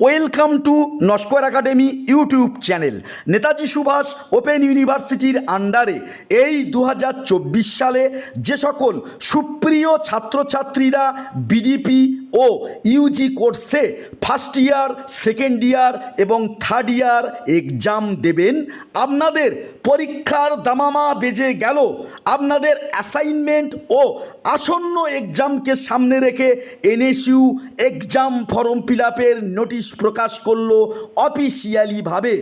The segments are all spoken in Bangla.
Welcome to Naskar academy YouTube channel Netaji Subhash open ইউনিভার্সিটির আন্ডারে এই দু হাজার চব্বিশ সালে যে সকল সুপ্রিয় ছাত্রছাত্রীরা বিডিপি ও ইউজি কোর্সে ফার্স্ট ইয়ার সেকেন্ড ইয়ার এবং থার্ড ইয়ার এক্সাম দেবেন। আপনাদের পরীক্ষার দামামা বেজে গেল। আপনাদের অ্যাসাইনমেন্ট ও আসন্ন এক্সামকে সামনে রেখে NSU exam form fill notice প্রকাশ করল অফিসিয়ালিভাবে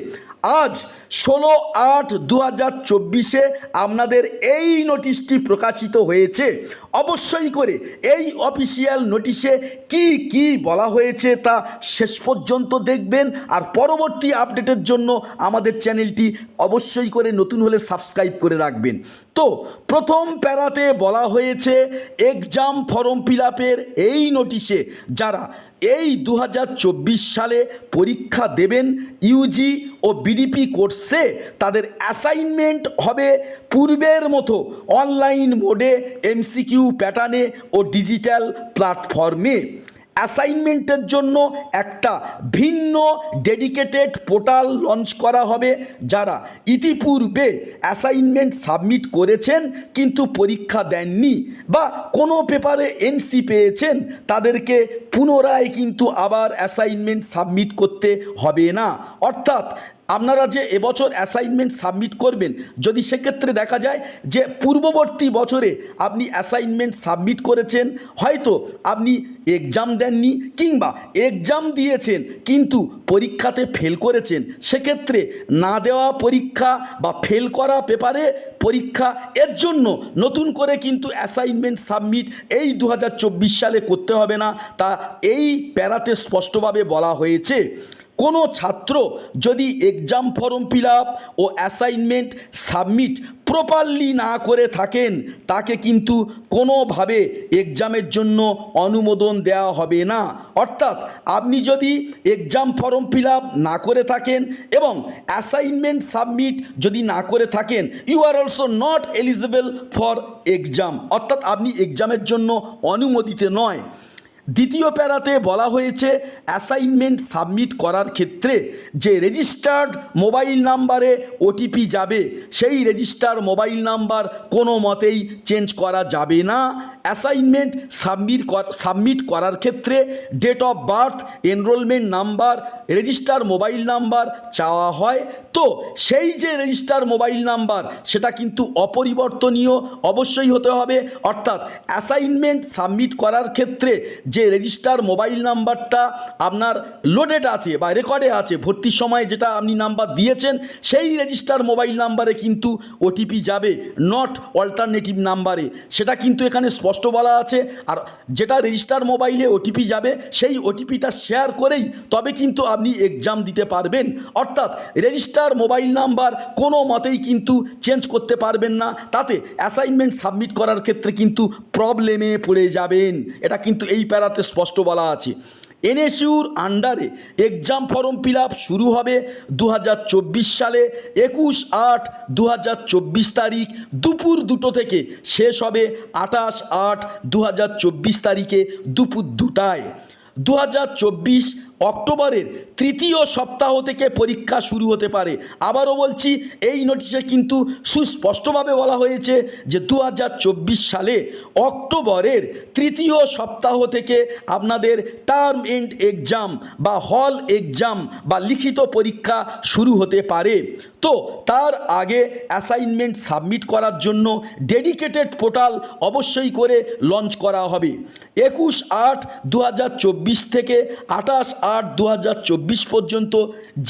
আজ ষোলো আট দু হাজার চব্বিশে আপনাদের এই নোটিশটি প্রকাশিত হয়েছে। অবশ্যই করে এই অফিসিয়াল নোটিশে কি কি বলা হয়েছে তা শেষ পর্যন্ত দেখবেন আর পরবর্তী আপডেটের জন্য আমাদের চ্যানেলটি অবশ্যই করে নতুন হলে সাবস্ক্রাইব করে রাখবেন। তো প্রথম প্যারাতে বলা হয়েছে এক্সাম ফর্ম ফিল এই নোটিশে যারা এই দু হাজার চব্বিশ সালে পরীক্ষা দেবেন ইউজি ও বিডিপি কোর্সে তাদের অ্যাসাইনমেন্ট হবে পূর্বের মতো অনলাইন মোডে এমসিকিউ প্যাটার্নে ও ডিজিটাল প্ল্যাটফর্মে। অ্যাসাইনমেন্টের জন্য একটা ভিন্ন ডেডিকেটেড পোর্টাল লঞ্চ করা হবে যারা ইতিপূর্বে অ্যাসাইনমেন্ট সাবমিট করেছেন কিন্তু পরীক্ষা দেননি বা কোনো পেপারে এনসি পেয়েছেন তাদেরকে পুনরায় কিন্তু আবার অ্যাসাইনমেন্ট সাবমিট করতে হবে না। অর্থাৎ আপনারা যে এবছর অ্যাসাইনমেন্ট সাবমিট করবেন, যদি সেক্ষেত্রে দেখা যায় যে পূর্ববর্তী বছরে আপনি অ্যাসাইনমেন্ট সাবমিট করেছেন, হয়তো আপনি এক্সাম দেননি কিংবা এক্সাম দিয়েছেন, কিন্তু পরীক্ষাতে ফেল করেছেন, সেক্ষেত্রে না দেওয়া পরীক্ষা বা ফেল করা পেপারে পরীক্ষা এর জন্য নতুন করে কিন্তু অ্যাসাইনমেন্ট সাবমিট এই দু হাজার চব্বিশ সালে করতে হবে না। তা এই প্যারাতে স্পষ্টভাবে বলা হয়েছে। কোনো ছাত্র যদি এক্সাম ফর্ম ফিল ও অ্যাসাইনমেন্ট সাবমিট প্রপারলি না করে থাকেন, তাকে কিন্তু কোনোভাবে এক্সামের জন্য অনুমোদন দেওয়া হবে না। অর্থাৎ আপনি যদি এক্সাম ফর্ম ফিল না করে থাকেন এবং অ্যাসাইনমেন্ট সাবমিট যদি না করে থাকেন you are also not eligible for exam অর্থাৎ আপনি এক্সামের জন্য অনুমোদিত নয়। দ্বিতীয় প্যারাতে বলা হয়েছে অ্যাসাইনমেন্ট সাবমিট করার ক্ষেত্রে যে রেজিস্টার্ড মোবাইল নাম্বারে ওটিপি যাবে, সেই রেজিস্টার মোবাইল নাম্বার কোনো মতেই চেঞ্জ করা যাবে না। অ্যাসাইনমেন্ট সাবমিট সাবমিট করার ক্ষেত্রে date of birth enrolment number register mobile number চাওয়া হয়। তো সেই যে রেজিস্টার মোবাইল নাম্বার সেটা কিন্তু অপরিবর্তনীয়, অবশ্যই হতে হবে। অর্থাৎ অ্যাসাইনমেন্ট সাবমিট করার ক্ষেত্রে যে রেজিস্টার মোবাইল নাম্বারটা আপনার লোডেড আছে বা রেকর্ডে আছে ভর্তির সময় যেটা আপনি নাম্বার দিয়েছেন, সেই রেজিস্টার মোবাইল নাম্বারে কিন্তু ওটিপি যাবে নট অল্টারনেটিভ নাম্বারে সেটা কিন্তু এখানে স্পষ্ট বলা আছে। আর যেটা রেজিস্টার মোবাইলে ওটিপি যাবে, সেই ওটিপিটা শেয়ার করেই তবে কিন্তু আপনি এক্সাম দিতে পারবেন। অর্থাৎ রেজিস্টার মোবাইল নাম্বার কোনো মতেই কিন্তু চেঞ্জ করতে পারবেন না। তাতে অ্যাসাইনমেন্ট সাবমিট করার ক্ষেত্রে কিন্তু প্রবলেমে পড়ে যাবেন। এটা কিন্তু এই প্যারাতে স্পষ্ট বলা আছে। এনএসইউর আন্ডারে এক্সাম ফর্ম ফিল শুরু হবে দু হাজার চব্বিশ সালে, একুশ আট দু তারিখ, দুপুর দুটো থেকে শেষ হবে আঠাশ আট দু তারিখে দুপুর দুটায়। দু হাজার চব্বিশ অক্টোবরের তৃতীয় সপ্তাহ থেকে পরীক্ষা শুরু হতে পারে। আবারও বলছি, এই নোটিশে কিন্তু সুস্পষ্টভাবে বলা হয়েছে যে দু হাজার চব্বিশ সালে অক্টোবরের তৃতীয় সপ্তাহ থেকে আপনাদের টার্ম এন্ড এক্সাম বা হল এক্সাম বা লিখিত পরীক্ষা শুরু হতে পারে। তো তার আগে অ্যাসাইনমেন্ট সাবমিট করার জন্য ডেডিকেটেড পোর্টাল অবশ্যই করে লঞ্চ করা হবে। একুশ আট দু থেকে আঠাশ আট দু পর্যন্ত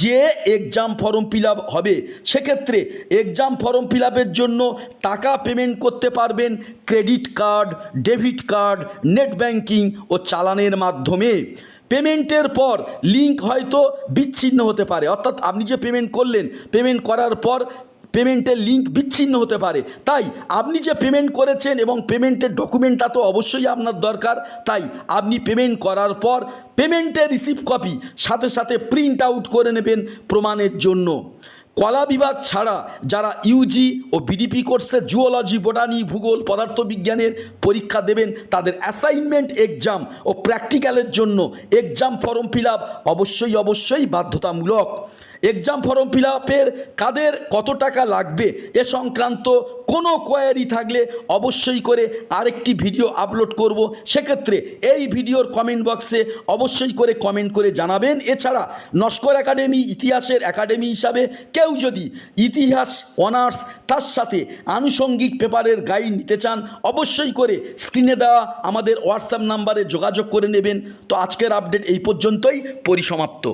যে এক্সাম ফর্ম ফিল হবে, সেক্ষেত্রে এক্সাম ফর্ম ফিল জন্য টাকা পেমেন্ট করতে পারবেন credit card debit card net banking ও চালানের মাধ্যমে। পেমেন্টের পর লিঙ্ক হয়তো বিচ্ছিন্ন হতে পারে, অর্থাৎ আপনি যে পেমেন্ট করলেন পেমেন্ট করার পর পেমেন্টের লিঙ্ক বিচ্ছিন্ন হতে পারে। তাই আপনি যে পেমেন্ট করেছেন এবং পেমেন্টের ডকুমেন্টটা তো অবশ্যই আপনার দরকার। তাই আপনি পেমেন্ট করার পর পেমেন্টের রিসিভ কপি সাথে সাথে প্রিন্ট আউট করে নেবেন প্রমাণের জন্য। কলা বিভাগ ছাড়া যারা ইউজি ও বিডিপি কোর্সে জুওলজি বোটানি ভূগোল, পদার্থবিজ্ঞানের পরীক্ষা দেবেন, তাদের অ্যাসাইনমেন্ট এক্সাম ও প্র্যাকটিক্যালের জন্য এক্সাম ফর্ম ফিল অবশ্যই অবশ্যই বাধ্যতামূলক। এক্সাম ফর্ম ফিল আপের কাদের কত টাকা লাগবে এ সংক্রান্ত কোনো কোয়ারি থাকলে অবশ্যই করে আরেকটি ভিডিও আপলোড করব। সেক্ষেত্রে এই ভিডিওর কমেন্ট বক্সে অবশ্যই করে কমেন্ট করে জানাবেন। এছাড়া নস্কর একাডেমি ইতিহাসের একাডেমি হিসাবে কেউ যদি ইতিহাস অনার্স তার সাথে আনুষঙ্গিক পেপারের গাইড নিতে চান, অবশ্যই করে স্ক্রিনে দেওয়া আমাদের হোয়াটসঅ্যাপ নাম্বারে যোগাযোগ করে নেবেন। তো আজকের আপডেট এই পর্যন্তই, পরিসমাপ্ত।